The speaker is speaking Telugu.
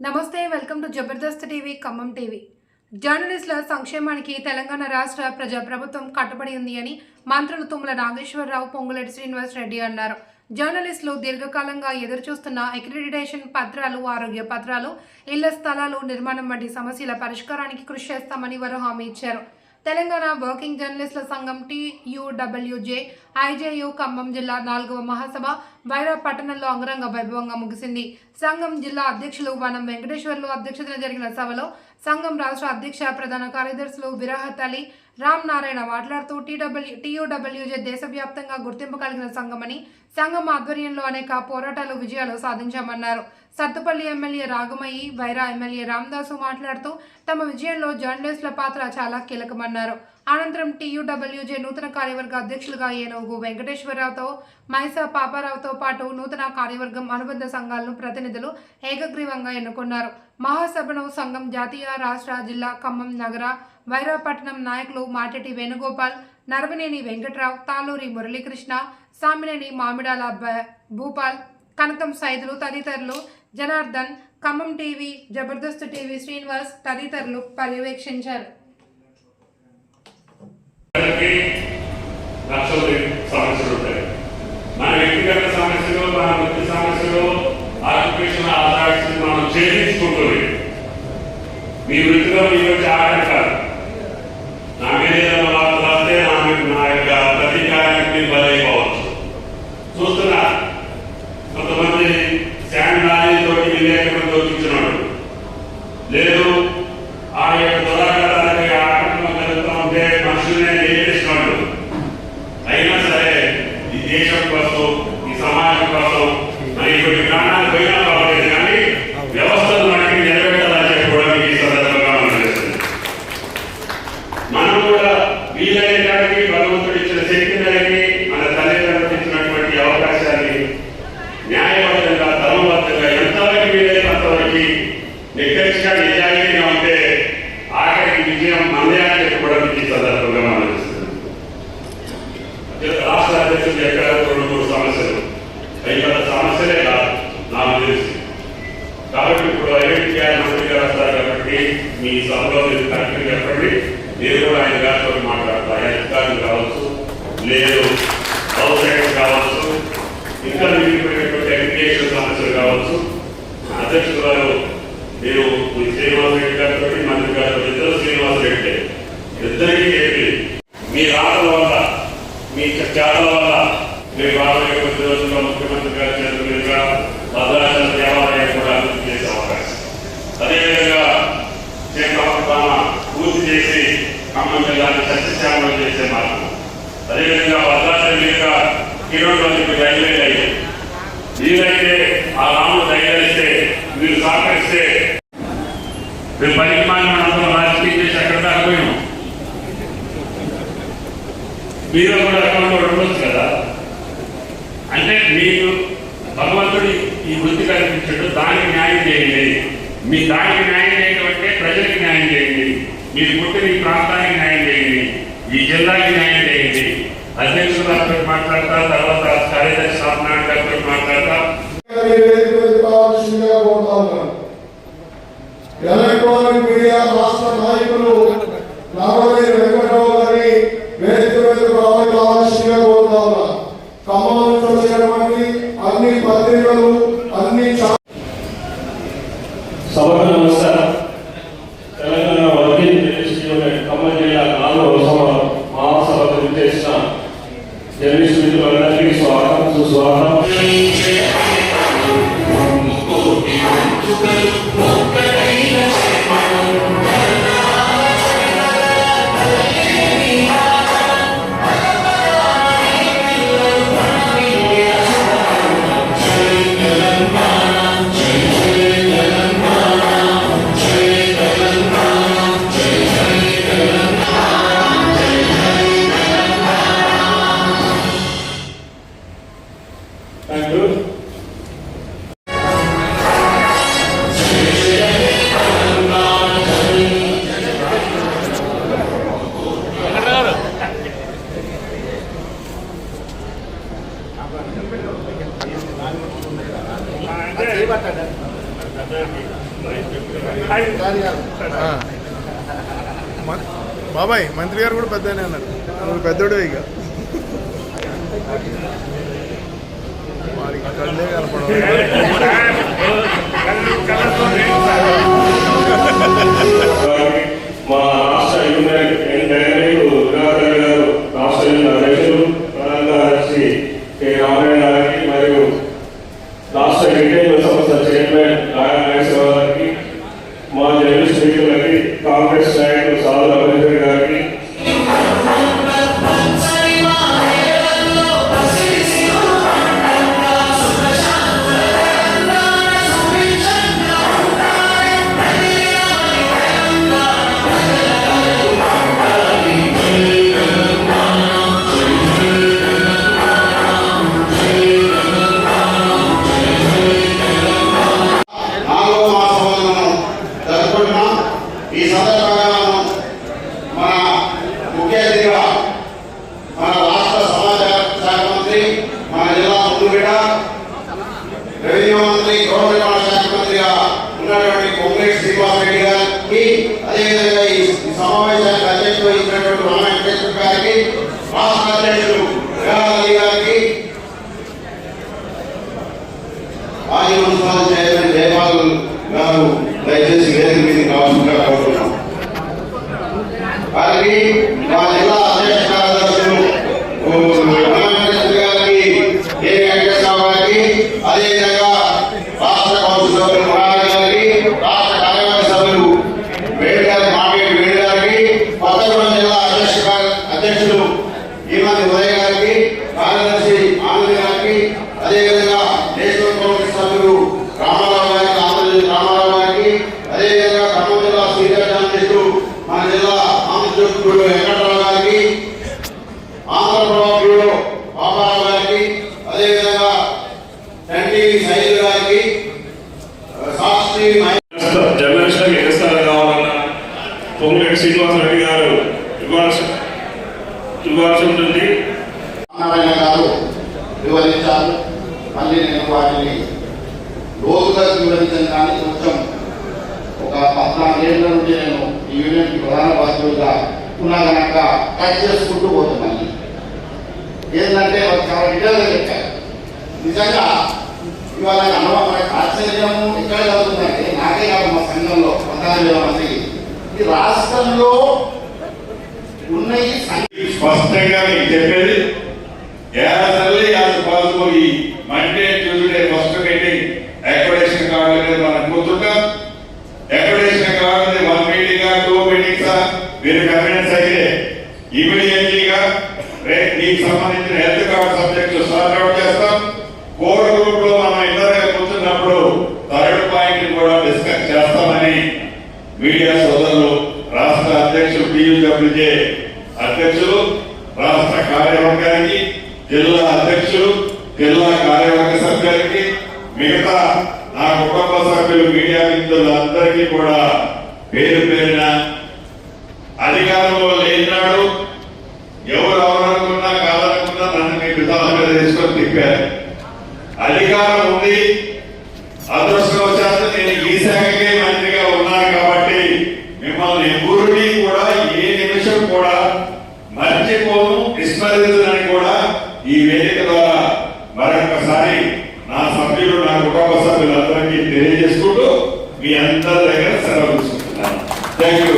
నమస్తే welcome to Jabardasth TV Khammam TV. జర్నలిస్టుల సంక్షేమానికి తెలంగాణ రాష్ట్ర ప్రజా ప్రభుత్వం కట్టుబడి ఉంది అని మంత్రులు తుమ్మల నాగేశ్వరరావు పొంగులేటి శ్రీనివాస్ రెడ్డి అన్నారు. జర్నలిస్టులు దీర్ఘకాలంగా ఎదురుచూస్తున్న అక్రిడిటేషన్ పత్రాలు ఆరోగ్య పత్రాలు ఇళ్ళ స్థలాలు నిర్మాణం వంటి సమస్యల పరిష్కారానికి కృషి చేస్తామని వారు హామీ ఇచ్చారు. తెలంగాణ వర్కింగ్ జర్నలిస్టుల సంఘం టీయూడబ్ల్యూజే ఐజేయు ఖమ్మం జిల్లా నాలుగవ మహాసభ వైరా పట్టణంలో అంగరంగ వైభవంగా ముగిసింది. సంఘం జిల్లా అధ్యక్షులు వనం వెంకటేశ్వర్లు అధ్యక్షతన జరిగిన సభలో సంఘం రాష్ట్ర అధ్యక్ష ప్రధాన కార్యదర్శులు విరాహత్ అలీ రామ్ నారాయణ మాట్లాడుతూ టీడబ్ల్యూ టీయూడబ్ల్యూజే దేశవ్యాప్తంగా గుర్తింపు కలిగిన సంఘమని సంఘం ఆధ్వర్యంలో అనేక పోరాటాలు విజయాలు సాధించామన్నారు. సత్తుపల్లి ఎమ్మెల్యే రాగమయ్యి వైరా ఎమ్మెల్యే రామదాసు మాట్లాడుతూ తమ విజయంలో జర్నలిస్టుల పాత్ర చాలా కీలకమన్నారు. అనంతరం టీయూడబ్ల్యూజే నూతన కార్యవర్గ అధ్యక్షులుగా ఏనుగు వెంకటేశ్వరరావుతో మైసా పాపారావుతో పాటు నూతన కార్యవర్గం అనుబంధ సంఘాలను ప్రతినిధులు ఏకగ్రీవంగా ఎన్నుకున్నారు. మహాసభను సంఘం జాతీయ రాష్ట్ర జిల్లా ఖమ్మం నగర వైరాపట్నం నాయకులు మాటెటి వేణుగోపాల్ నరవనేని వెంకట్రావు తాలూరి మురళీకృష్ణ సామినేని మామిడాల భూపాల్ కనకం సైదులు తదితరులు జనార్దన్ ఖమ్మం టీవీ జబర్దస్త్ టీవీ శ్రీనివాస్ తదితరులు పర్యవేక్షించారు. సమస్యలు ఉంటాయి. మన వ్యక్తిగత సమస్యలు మన వృత్తి సమస్యలు ఆరోగ్య మీ వృత్తిలో మీ వచ్చి నిక్కచ్చిగా నిజాయితీగా ఉంటే ఆఖరికి విజయం మందే అని చెప్పుకోవడానికి ఈ సందర్భంగా మనం చేస్తున్నాం. రాష్ట్ర అధ్యక్షులు ఎక్కడ రెండు మూడు సమస్యలు. అవి సమస్యలే కాదు నాకు తెలిసి. కాబట్టి ఇప్పుడు ఐఐటి గారు మంత్రి వస్తారు కాబట్టి మీ సభలో మీరు కరెక్ట్గా చెప్పండి. నేను కూడా ఆయన గారితో మాట్లాడతా ఆయన అధికారులు కావచ్చు లేదు హౌస్ సైడ్ కావచ్చు ఇంకా మిగిలిపోయినటువంటి ఎడ్యుకేషన్ సమస్యలు కావచ్చు. అధ్యక్షులు గారు మీరు ఇద్దరు ఇద్దరికీ చెప్పి మీ రాకల వల్ల మీ త్యాగాల వల్ల మీరు రాబోయే కొద్ది రోజుల్లో ముఖ్యమంత్రి గారి చేతుల భద్రాచల దేవాలయం కూడా అభివృద్ధి చేసే అవకాశం. అదేవిధంగా పూర్తి చేసి ఖమ్మం జిల్లాని సస్యశ్యామలం చేసే మార్గం. అదేవిధంగా భద్రాచలం మీదుగా కిరోడ్లోకి రైల్వే లైన్. వీలైతే ఆ రాముడు దయచేస్తే మీరు సహకరిస్తే మేము పనికి మాలిన అందరం రాజకీయం చేసి ఎక్కడ దాకా పోయాం మీరు కూడా అకౌంట్లో ఉండొచ్చు కదా? అంటే మీకు భగవంతుడు ఈ వృత్తి కల్పించాడు దానికి న్యాయం చేయండి. మీ దానికి న్యాయం చేయడం అంటే ప్రజలకు న్యాయం చేయండి. మీరు పుట్టిన ఈ ప్రాంతానికి న్యాయం చేయండి. ఈ జిల్లాకి న్యాయం చేయండి. అధ్యక్షుడు గారితో మాట్లాడతా తర్వాత కార్యదర్శి సాధనాథ్ గారితో Sabah బాబాయ్ మంత్రి గారు కూడా పెద్దనే అన్నారు. నువ్వు పెద్దోడు ఇక. వారికి కళ్ళే కనపడవు. మా రాష్ట్ర యూనియన్ రాష్ట్ర అధ్యక్షులు కె గారికి మరియు రాష్ట్ర రిటైల్ ఉన్నటువంటి కొమ్మరెడ్డి శ్రీనివాస్ రెడ్డి గారికి అదేవిధంగా ఈ సమావేశానికి అధ్యక్షత వహించినటువంటి మన వెంకటేశ్వర గారికి రాష్ట్ర అధ్యక్షులు రేవంత్ గారికి మాజీ మున్సిపల్ చైర్మన్ జయపాల్ గారు దయచేసి వేదిక మీద కావాల్సిన కోరుతున్నాం వారికి మా జిల్లా అధ్యక్ష కార్యదర్శులు ఓ, వెంకటేశ్వర గారికి ఏ వెంకటేశ్వరరావు గారికి అదేవిధంగా రాష్ట్ర కౌన్సిల్ సభ్యులు మురారి గారికి రాష్ట్ర కార్యవర్గ సభ్యులు వేడి గారి మామిడి వేడి గారికి కొత్తగూడెం జిల్లా అధ్యక్ష కార్య- అధ్యక్షులు ఈమంది ఉదయ్ గారికి కార్యదర్శి ఆనంద్ గారికి అదేవిధంగా నేషనల్ కాంగ్రెస్ సభ్యులు రామారావు గారికి ఆంధ్రజ్యోతి రామారావు గారికి అదేవిధంగా ఖమ్మం జిల్లా సీనియర్ జర్నలిస్టు మన జిల్లా ఆంధ్రజ్యోతి వెంకటరావు గారికి ఆంధ్రప్రభ బ్యూరో పాపారావు గారికి అదేవిధంగా ఎన్టీవీ సైద్ గారికి సాక్షి మహేష్ జర్నలిస్టులకు ఎగస్తాలు కావాలన్నా పొంగులేటి శ్రీనివాస్ రెడ్డి గారు ఇవ్వాల్సి ఇవ్వాల్సి ఉంటుంది సత్యనారాయణ గారు వివరించారు మళ్ళీ నేను వాటిని లోతుగా వివరించాను కానీ కొంచెం ఒక పద్నాలుగేళ్ళ నుండి నేను ఈ యూనియన్ ప్రధాన బాధ్యులుగా ఉన్నా కనుక కట్ చేసుకుంటూ పోతున్నాను ఏంటంటే చాలా డీటెయిల్గా చెప్పారు. నిజంగా ఇవాళ అనుభవం మనకు ఆశ్చర్యము ఎక్కడ కలుగుతుందంటే నాకే కాదు మా సంఘంలో పద్నాలుగు వేల మంది. ఈ రాష్ట్రంలో ఉన్న ఈ స్పష్టంగా నేను చెప్పేది యాజ్ ఎర్లీ యాజ్ పాసిబుల్ ఈ Monday Tuesday first meeting accommodation card మీద మనం కూర్చుంటాం అకామిడేషన్ కార్డు మీద వన్ మీటింగ్ టూ మీటింగ్స్ మీరు కన్వీనెన్స్ అయితే ఇమీడియట్లీగా రేపు మీకు సంబంధించిన health card subject start out చేస్తాం. కోర్ గ్రూప్లో మనం ఇద్దరుగా కూర్చున్నప్పుడు థర్డ్ పాయింట్ కూడా డిస్కస్ చేస్తామని మీడియా సోదరులు రాష్ట్ర అధ్యక్షులు పియుడబ్ల్యూజే అధ్యక్షులు రాష్ట్ర కార్యవర్గానికి జిల్లా అధ్యక్షులు జిల్లా కార్యవర్గ సభ్యులకి మిగతా నా కుటుంబ సభ్యులు మీడియా మిత్రులందరికీ కూడా పేరు పేరున అధికారంలో లేనాడు ఎవరు అవరనుకున్నా కాదనుకున్నా నన్ను మీ విధానం మీద తీసుకొని తిప్పారు. అధికారం ఉంది అదృష్టవశాత్తు నేను ఈ శాఖకే మంత్రిగా ఉన్నాను కాబట్టి మిమ్మల్ని ఎవరిని కూడా ఏ నిమిషం కూడా మంచి విస్మరించదని కూడా ఈ వేదిక ద్వారా మరొకసారి నా సభ్యులు నా కుటుంబ సభ్యులందరికీ తెలియజేసుకుంటూ మీ అందరి దగ్గర సెలవు తీసుకుంటున్నాను. Thank you